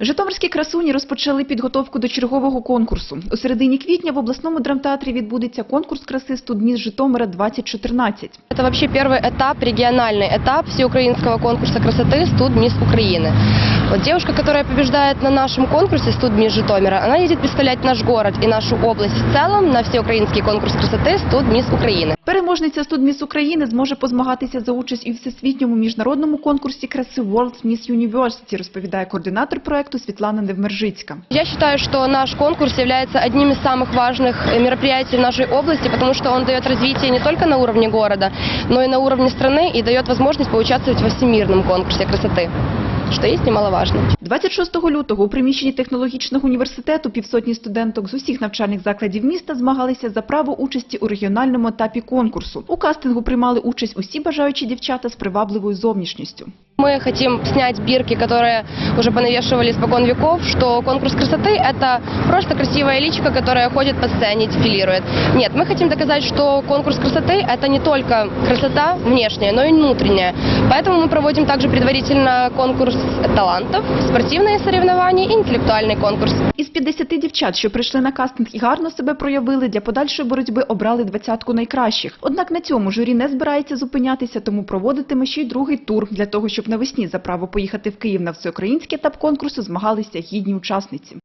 Житомирські красуні розпочали підготовку до чергового конкурсу. У середині квітня в обласному драмтеатрі відбудеться конкурс краси «Студміс Житомира 2014. Это вообще первый этап, региональный этап всеукраинского конкурса красоты «Студ Мисс Украины». Вот девушка, которая побеждает на нашем конкурсе «Студ Мисс Житомира», она едет представлять наш город и нашу область в целом на всеукраинский конкурс красоты «Студ Мисс Украины». Переможниця «Студміс України зможе позмагатися за участь і в всесвітньому міжнародному конкурсі краси World Miss University, розповідає координатор проекту Світлана Невмержицька. Я считаю, что наш конкурс является одним из самых важных э, мероприятий в нашей области, потому что он дает развитие не только на уровне города, но и на уровне страны и дает возможность поучаствовать во всемирном конкурсе красоты, что є немаловажно. 26 лютого у приміщенні технологічного університету півсотні студенток з усіх навчальних закладів міста змагалися за право участі у регіональному етапі конкурсу. У кастингу приймали участь усі бажаючі дівчата з привабливою зовнішністю Мы хотим снять бирки, которые уже понавешивали испокон веков, что конкурс красоты – это просто красивая личка, которая ходит по сцене, дефилирует. Нет, мы хотим доказать, что конкурс красоты – это не только красота внешняя, но и внутренняя. Поэтому мы проводим также предварительно конкурс талантов, спортивные соревнования и интеллектуальный конкурс. Із 50 дівчат, що прийшли на кастинг і гарно себе проявили, для подальшої боротьби обрали двадцятку найкращих. Однак на цьому журі не збирається зупинятися, тому проводитиме ще й другий тур для того, щоб навесні за право поїхати в Київ на всеукраїнське тап конкурсу змагалися гідні учасниці.